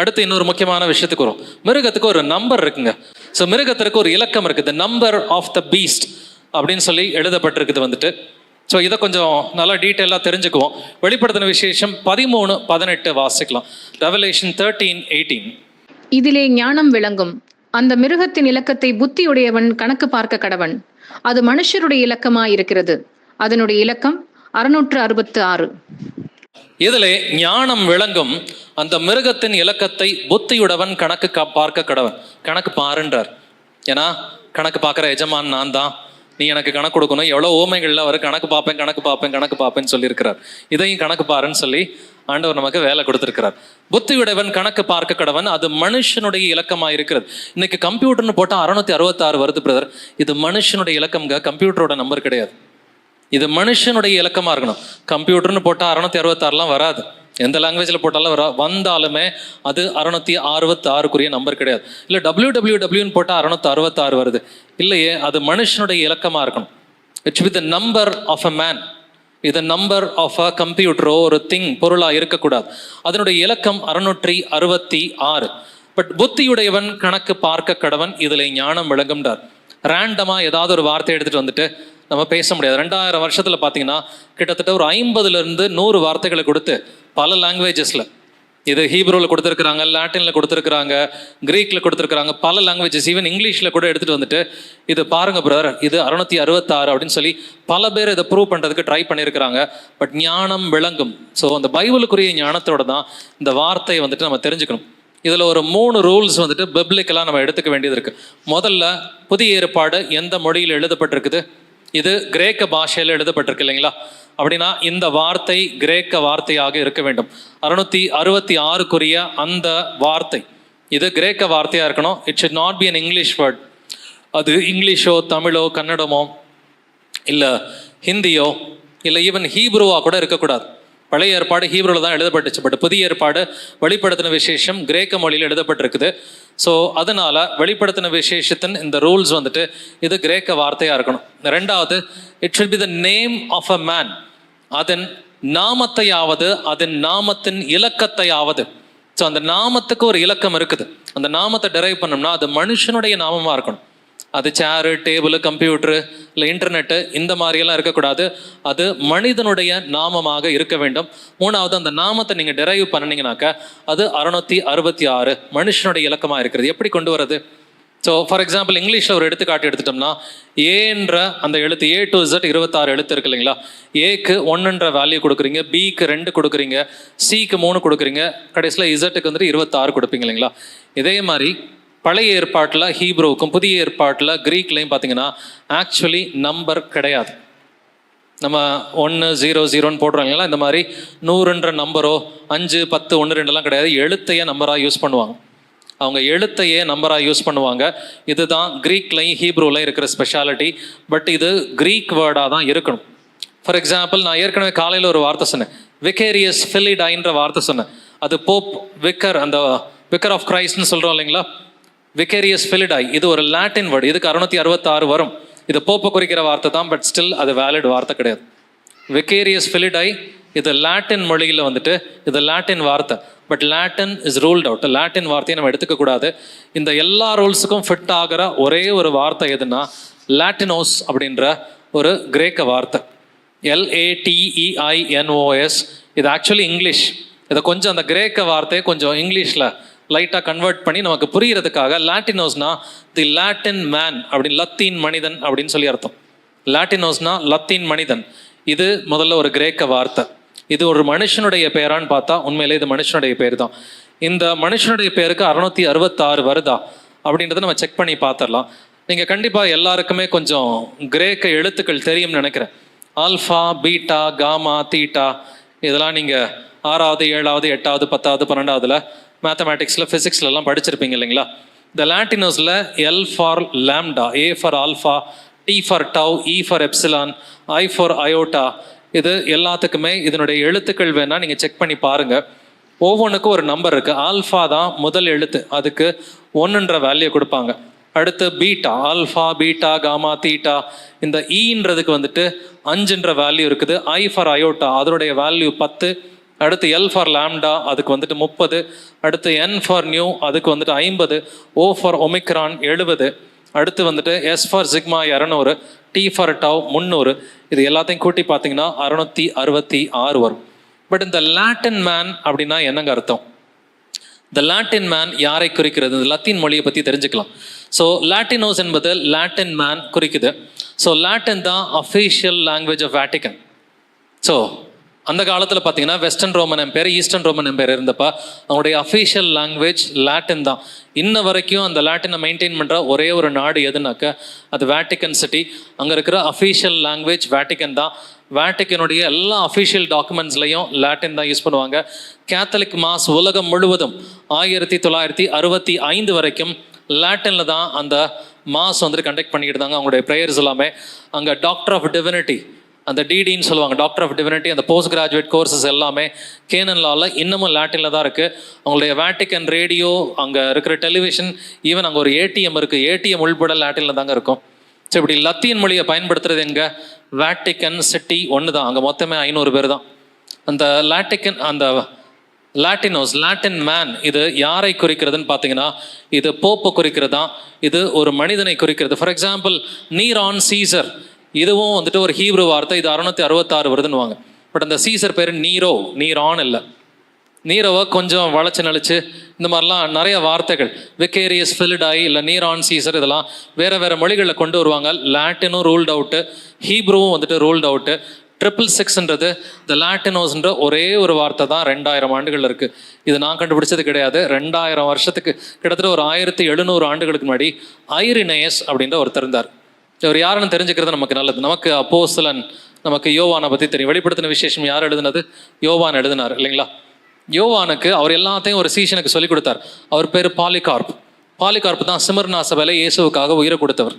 அடுத்து இன்னொரு முக்கியமான விஷயத்துக்கு வரும். மிருகத்துக்கு ஒரு நம்பர் இருக்குங்க. ஸோ மிருகத்திற்கு ஒரு இலக்கம் இருக்குது. நம்பர் ஆஃப் த பீஸ்ட் அப்படின்னு சொல்லி எழுதப்பட்டிருக்குது வந்துட்டு. ஸோ இதை கொஞ்சம் நல்லா டீட்டெயிலாக தெரிஞ்சுக்குவோம். வெளிப்படுத்தின விசேஷம் பதிமூணு பதினெட்டு வாசிக்கலாம். ரெவலேஷன் தேர்ட்டீன் எயிட்டீன் இதிலே ஞானம் விளங்கும். அந்த மிருகத்தின் இலக்கத்தை புத்தியுடையவன் கணக்கு பார்க்க கடவன். அது மனுஷருடைய இலக்கமாயிருக்கிறது. அதனுடைய இலக்கம் அறுநூற்று அறுபத்து ஆறு. இதிலே ஞானம் விளங்கும் அந்த மிருகத்தின் இலக்கத்தை புத்தியுடவன் கணக்கு பார்க்க கடவன். கணக்கு பாருன்றார். ஏன்னா கணக்கு பார்க்குற எஜமான் நான் தான். நீ எனக்கு கணக்கு கொடுக்கணும். எவ்வளோ ஓமைகள்ல அவர் கணக்கு பார்ப்பேன் கணக்கு பார்ப்பேன் கணக்கு பார்ப்பேன்னு சொல்லியிருக்கிறார். இதையும் கணக்கு பாருன்னு சொல்லி ஆண்டவர் நமக்கு வேலை கொடுத்திருக்கிறார். புத்தியுடையவன் கணக்கு பார்க்க கடவன் அது மனுஷனுடைய இலக்கமாக இருக்கிறது. இன்னைக்கு கம்ப்யூட்டர்னு போட்டால் அறுநூத்தி அறுபத்தாறு வருது பிரதர் இது மனுஷனுடைய இலக்கம்ங்க. கம்ப்யூட்டரோட நம்பர் கிடையாது. இது மனுஷனுடைய இலக்கமாக இருக்கணும். கம்ப்யூட்டர்னு போட்டால் அறுநூத்தி அறுபத்தாறுலாம் வராது. எந்த லாங்குவேஜில் போட்டாலும் வரா வந்தாலுமே அது அறுநூத்தி அறுபத்தி ஆறுக்குரிய நம்பர் கிடையாது. இல்லை டபிள்யூ டபிள்யூ டபிள்யூன்னு போட்டால் அறுநூத்தி அறுபத்தாறு வருது. இல்லையே அது மனுஷனுடைய இலக்கமாக இருக்கணும். It's with number of a man இது நம்பர் ஆஃப் அ கம்ப்யூட்டரோ ஒரு திங் பொருளாக இருக்கக்கூடாது. அதனுடைய இலக்கம் அறுநூற்றி அறுபத்தி ஆறு. பட் புத்தியுடையவன் கணக்கு பார்க்க கடவன் இதில் ஞானம் விளங்கும்டார் ரேண்டமாக ஏதாவது ஒரு வார்த்தை எடுத்துகிட்டு வந்துட்டு நம்ம பேச முடியாது. ரெண்டாயிரம் வருஷத்தில் பார்த்தீங்கன்னா கிட்டத்தட்ட ஒரு ஐம்பதுலேருந்து நூறு வார்த்தைகளை கொடுத்து பல லாங்குவேஜஸில் இது ஹீப்ரோவில் கொடுத்துருக்குறாங்க லாட்டினில் கொடுத்துருக்குறாங்க க்ரீக்கில் கொடுத்துருக்குறாங்க பல லாங்குவேஜஸ் ஈவன் இங்கிலீஷில் கூட எடுத்துகிட்டு வந்துட்டு இது பாருங்கள் பிரதர் இது அறுநூத்தி அறுபத்தாறு அப்படின்னு சொல்லி பல பேர் இதை ப்ரூவ் பண்ணுறதுக்கு ட்ரை பண்ணியிருக்கிறாங்க பட் ஞானம் விளங்கும். ஸோ அந்த பைபிளுக்குரிய ஞானத்தோட தான் இந்த வார்த்தையை வந்துட்டு நம்ம தெரிஞ்சுக்கணும். இதில் ஒரு மூணு ரூல்ஸ் வந்துட்டு பப்ளிக்கெல்லாம் நம்ம எடுத்துக்க வேண்டியது இருக்குது முதல்ல புதிய ஏற்பாடு எந்த மொழியில் எழுதப்பட்டிருக்குது? இது கிரேக்க பாஷையில் எழுதப்பட்டிருக்கு இல்லைங்களா? அப்படின்னா இந்த வார்த்தை கிரேக்க வார்த்தையாக இருக்க வேண்டும். அறுநூத்தி அறுபத்தி ஆறுக்குரிய அந்த வார்த்தை இது கிரேக்க வார்த்தையாக இருக்கணும். It should not be an English word அது இங்கிலீஷோ தமிழோ கன்னடமோ இல்லை ஹிந்தியோ இல்லை ஈவன் ஹீப்ருவா கூட இருக்கக்கூடாது. பழைய ஏற்பாடு ஹீப்ரோவில் தான் எழுதப்பட்டுச்சு. பட் புதிய ஏற்பாடு வெளிப்படுத்தின விசேஷம் கிரேக்க மொழியில் எழுதப்பட்டிருக்குது. ஸோ அதனால் வெளிப்படுத்தின விசேஷத்தின் இந்த ரூல்ஸ் வந்துட்டு இது கிரேக்க வார்த்தையாக இருக்கணும். ரெண்டாவது it should be the name of a man அதன் நாமத்தையாவது அதன் நாமத்தின் இலக்கத்தையாவது. ஸோ அந்த நாமத்துக்கு ஒரு இலக்கம் இருக்குது. அந்த நாமத்தை டெரைவ் பண்ணோம்னா அது மனுஷனுடைய நாமமாக இருக்கணும். அது சேரு டேபிள் கம்ப்யூட்டரு இல்லை இன்டர்நெட்டு இந்த மாதிரியெல்லாம் இருக்கக்கூடாது. அது மனிதனுடைய நாமமாக இருக்க வேண்டும். மூணாவது அந்த நாமத்தை நீங்கள் டெரைவ் பண்ணினீங்கனாக்கா அது அறுநூத்தி அறுபத்தி ஆறு மனுஷனுடைய இலக்கமாக இருக்கிறது. எப்படி கொண்டு வரது ஸோ ஃபார் எக்ஸாம்பிள் இங்கிலீஷில் ஒரு எடுத்துக்காட்டு எடுத்துட்டோம்னா ஏன்ற அந்த எழுத்து ஏ டு இசட் இருபத்தாறு எழுத்து இருக்கு இல்லைங்களா? ஏக்கு ஒன்றுன்ற வேல்யூ கொடுக்குறீங்க பிக்கு ரெண்டு கொடுக்குறீங்க சிக்கு மூணு கொடுக்குறீங்க கடைசியில் இசட்டுக்கு வந்துட்டு இருபத்தாறு கொடுப்பீங்க இல்லைங்களா? இதே மாதிரி பழைய ஏற்பாட்டில் ஹீப்ரோவுக்கும் புதிய ஏற்பாட்டில் க்ரீக்லையும் பார்த்தீங்கன்னா ஆக்சுவலி நம்பர் கிடையாது. நம்ம ஒன்று ஜீரோ ஜீரோன்னு போடுறோம் இல்லைங்களா? இந்த மாதிரி நூறுன்ற நம்பரோ அஞ்சு பத்து ஒன்று ரெண்டுலாம் கிடையாது. எழுத்தையே நம்பராக யூஸ் பண்ணுவாங்க. அவங்க எழுத்தையே நம்பராக யூஸ் பண்ணுவாங்க. இதுதான் க்ரீக்லையும் ஹீப்ரூலையும் இருக்கிற ஸ்பெஷாலிட்டி பட் இது க்ரீக் வேர்டாக தான் இருக்கணும். ஃபார் எக்ஸாம்பிள் நான் ஏற்கனவே காலையில் ஒரு வார்த்தை சொன்னேன். விகேரியஸ் ஃபிலிடாயின்ற வார்த்தை சொன்னேன். அது போப் விக்கர் அந்த விக்கர் ஆஃப் கிரைஸ்ட்னு சொல்கிறோம் இல்லைங்களா? விகேரியஸ் ஃபிலிடாய் இது ஒரு லாட்டின் வேர்டு இதுக்கு அறுநூத்தி அறுபத்தாறு வரும். இது போப்பை குறிக்கிற வார்த்தை தான் பட் ஸ்டில் அது வேலிட் வார்த்தை கிடையாது. விகேரியஸ் ஃபிலிடாய் இது லாட்டின் மொழியில் வந்துட்டு இது லாட்டின் வார்த்தை. But Latin is ruled out Latin வார்த்தையை நம்ம எடுத்துக்கக்கூடாது இந்த எல்லா ரூல்ஸுக்கும் ஃபிட் ஆகிற ஒரே ஒரு வார்த்தை எதுனா லாட்டினோஸ் அப்படின்ற ஒரு கிரேக்க வார்த்தை. எல்ஏடிஇஐஎன்ஓஎஸ் இது ஆக்சுவலி இங்கிலீஷ் இதை கொஞ்சம் அந்த கிரேக்க வார்த்தையை கொஞ்சம் இங்கிலீஷில் லைட்டாக கன்வெர்ட் பண்ணி நமக்கு புரிகிறதுக்காக லாட்டினோஸ்னா தி லாட்டின் மேன் அப்படின்னு லத்தீன் மனிதன் அப்படின்னு சொல்லி அர்த்தம். லாட்டினோஸ்னா லத்தீன் மனிதன் இது முதல்ல ஒரு கிரேக்க வார்த்தை. இது ஒரு மனுஷனுடைய பெயரான்னு பார்த்தா உண்மையிலே இது மனுஷனுடைய பேர் தான் இந்த மனுஷனுடைய பேருக்கு அறுநூத்தி அறுபத்தாறு வருதா? அப்படின்றத நம்ம செக் பண்ணி பார்த்துடலாம். நீங்கள் கண்டிப்பாக எல்லாருக்குமே கொஞ்சம் கிரேக்க எழுத்துக்கள் தெரியும்னு நினைக்கிறேன். ஆல்ஃபா பீட்டா காமா தீட்டா இதெல்லாம் நீங்கள் ஆறாவது ஏழாவது எட்டாவது பத்தாவது பன்னெண்டாவதுல மேத்தமேட்டிக்ஸில் ஃபிசிக்ஸ்லலாம் படிச்சிருப்பீங்க இல்லைங்களா? இந்த லாட்டினோஸில் L for lambda A for alpha T for tau E for epsilon I for iota இது எல்லாத்துக்குமே இதனுடைய எழுத்துக்கள் வேணால் நீங்கள் செக் பண்ணி பாருங்கள் ஒவ்வொன்றுக்கும் ஒரு நம்பர் இருக்குது ஆல்ஃபா தான் முதல் எழுத்து. அதுக்கு ஒன்றுன்ற வேல்யூ கொடுப்பாங்க. அடுத்து beta alpha beta gamma theta இந்த ஈன்றதுக்கு வந்துட்டு அஞ்சுன்ற வேல்யூ இருக்குது. ஐ ஃபார் அயோட்டா அதனுடைய வேல்யூ பத்து அடுத்து எல் ஃபார் லேம்டா அதுக்கு வந்துட்டு முப்பது. அடுத்து என் ஃபார் நியூ அதுக்கு வந்துட்டு ஐம்பது. ஓ ஃபார் ஒமிக்ரான் எழுபது. அடுத்து வந்துட்டு எஸ் ஃபார் சிக்மா இரநூறு. டி ஃபார் டவ் முந்நூறு. இது எல்லாத்தையும் கூட்டி பார்த்தீங்கன்னா அறுநூத்தி அறுபத்தி ஆறு வரும். பட் இந்த லாட்டின் மேன் அப்படின்னா என்னங்க அர்த்தம்? த லாட்டின் மேன் யாரை குறிக்கிறது? இந்த லத்தீன் மொழியை பற்றி தெரிஞ்சுக்கலாம். ஸோ லாட்டினோஸ் என்பது லாட்டின் மேன் குறிக்குது. ஸோ லாட்டின் தான் official language of Vatican so அந்த காலத்தில் பார்த்தீங்கன்னா western Roman empire eastern Roman empire இருந்தப்ப அவங்களுடைய அஃபீஷியல் லாங்குவேஜ் லாட்டின் தான். இன்ன வரைக்கும் அந்த லாட்டினை மெயின்டைன் பண்ணுற ஒரே ஒரு நாடு எதுனாக்க அது வேட்டிக்கன் சிட்டி அங்கே இருக்கிற அஃபீஷியல் லாங்குவேஜ் வேட்டிக்கன் தான். வேட்டிக்கனுடைய எல்லா அஃபீஷியல் டாக்குமெண்ட்ஸ்லையும் லாட்டின் தான் யூஸ் பண்ணுவாங்க. கேத்தலிக் மாஸ் உலகம் முழுவதும் ஆயிரத்தி தொள்ளாயிரத்தி அறுபத்தி ஐந்து வரைக்கும் லாட்டினில் தான் அந்த மாஸ் வந்துட்டு கண்டக்ட் பண்ணிக்கிட்டு இருந்தாங்க அவங்களுடைய ப்ரேயர்ஸ் எல்லாமே. அங்கே டாக்டர் ஆஃப் டிவினிட்டி அந்த டிடின்னு சொல்லுவாங்க டாக்டர் ஆஃப் டிவினிட்டி அந்த போஸ்ட் கிராஜுவேட் கோர்சஸ் எல்லாமே கேனன் லாவில் இன்னமும் லாட்டினில் தான் இருக்குது அவங்களுடைய வேட்டிக்கன் ரேடியோ அங்கே இருக்கிற டெலிவிஷன் ஈவன் அங்கே ஒரு ஏடிஎம் இருக்குது ஏடிஎம் உள்பட லாட்டினில் தாங்க இருக்கும். ஸோ இப்படி லத்தீன் மொழியை பயன்படுத்துறது எங்கே? வேட்டிக்கன் சிட்டி ஒன்று தான். அங்கே மொத்தமே ஐநூறு பேர் தான். அந்த லாட்டிக்கன் அந்த லாட்டினோஸ் லாட்டின் மேன் இது யாரை குறிக்கிறதுன்னு பார்த்தீங்கன்னா இது போப்பை குறிக்கிறதா? இது ஒரு மனிதனை குறிக்கிறது. ஃபார் எக்ஸாம்பிள் நீரான் சீசர் இதுவும் வந்துட்டு ஒரு ஹீப்ரு வார்த்தை இது அறுநூத்தி அறுபத்தாறு வருதுன்னுவாங்க. பட் அந்த சீசர் பேர் நீரோ நீரான் இல்லை. நீரோவை கொஞ்சம் வளைச்சு நழிச்சு இந்த மாதிரிலாம் நிறைய வார்த்தைகள். விக்கேரியஸ் ஃபிலிடாய் இல்லை நீரான் சீசர் இதெல்லாம் வேறு வேறு மொழிகளில் கொண்டு வருவாங்க. லாட்டினும் ரூல்ட் அவுட்டு ஹீப்ருவும் வந்துட்டு ரூல்ட் அவுட்டு ட்ரிபிள் சிக்ஸ்ன்றது த லாட்டினோஸ்ன்ற ஒரே ஒரு வார்த்தை தான் ரெண்டாயிரம் ஆண்டுகள் இருக்குது இது நான் கண்டுபிடிச்சது கிடையாது. ரெண்டாயிரம் வருஷத்துக்கு கிட்டத்தட்ட ஒரு ஆயிரத்தி எழுநூறு ஆண்டுகளுக்கு முன்னாடி ஐரினேஸ் அப்படின்ற ஒருத்தர் இருந்தார். இவர் யாருன்னு தெரிஞ்சுக்கிறது நமக்கு நல்லது. நமக்கு அப்போசலன் நமக்கு யோவானை பற்றி தெரியும். வெளிப்படுத்தின விசேஷம் யார் எழுதுனது? யோவான் எழுதினார் இல்லைங்களா? யோவானுக்கு அவர் எல்லாத்தையும் ஒரு சீஷனுக்கு சொல்லிக் கொடுத்தார். அவர் பேர் பாலிகார்ப். பாலிகார்ப் தான் சிமர்னா வேலை இயேசுவுக்காக உயிரை கொடுத்தவர்.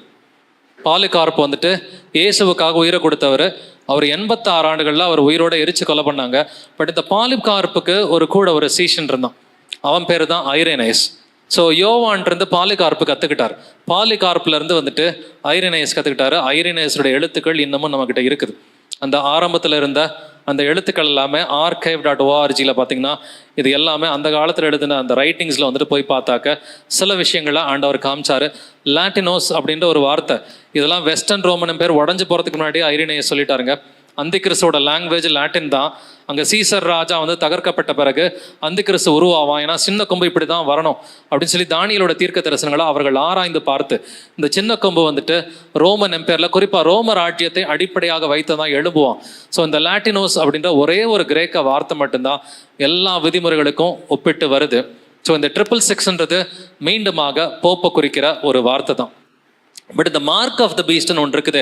பாலிகார்ப் வந்துட்டு இயேசுவுக்காக உயிரை கொடுத்தவர். அவர் எண்பத்தாறு ஆண்டுகளில் அவர் உயிரோட எரிச்சு கொலை பண்ணாங்க. பட் இந்த பாலிகார்ப்புக்கு ஒரு கூட ஒரு சீஷன் இருந்தான். அவன் பேர் தான் ஐரேனைஸ் ஸோ யோவான்ருந்து பாலிகார்ப்பு கற்றுக்கிட்டார் பாலிகார்ப்லேருந்து வந்துட்டு ஐரேனைஸ் கற்றுக்கிட்டாரு ஐரேனைஸோட எழுத்துக்கள் இன்னமும் நம்மக்கிட்ட இருக்குது. அந்த ஆரம்பத்தில் இருந்த அந்த எழுத்துக்கள் எல்லாமே ஆர்கைவ் டாட் ஓஆர்ஜியில் பார்த்தீங்கன்னா இது எல்லாமே அந்த காலத்தில் எழுதின அந்த ரைட்டிங்ஸில் வந்துட்டு போய் பார்த்தாக்க சில விஷயங்களை ஆண்டவர் காமிச்சாரு. லாட்டினோஸ் அப்படின்ற ஒரு வார்த்தை. இதெல்லாம் வெஸ்டர்ன் ரோமன் பேர் உடஞ்சு போகிறதுக்கு முன்னாடி ஐரினையை சொல்லிட்டாருங்க. அந்திகிறிஸ்துவோட லாங்குவேஜ் லாட்டின் தான். அங்கே சீசர் ராஜா வந்து தகர்க்கப்பட்ட பிறகு அந்திகிறிஸ்து உருவாவான். ஏன்னா சின்ன கொம்பு இப்படி தான் வரணும். அப்படின்னு சொல்லி தானியலோட தீர்க்க தரிசனங்களை அவர்கள் ஆராய்ந்து பார்த்து இந்த சின்ன கொம்பு வந்துட்டு ரோமன் எம்பையரில் குறிப்பாக ரோம ராஜ்யத்தை அடிப்படையாக வைத்து தான் எழும்புவான். ஸோ இந்த லாட்டினோஸ் அப்படின்ற ஒரே ஒரு கிரேக்க வார்த்தை மட்டும்தான் எல்லா விதிமுறைகளுக்கும் ஒப்பிட்டு வருது. ஸோ இந்த ட்ரிபிள் சிக்ஸ்ன்றது மீண்டுமாக போப்பை குறிக்கிற ஒரு வார்த்தை தான். பட் இந்த மார்க் ஆஃப் த பீஸ்ட்னு ஒன்று இருக்குது.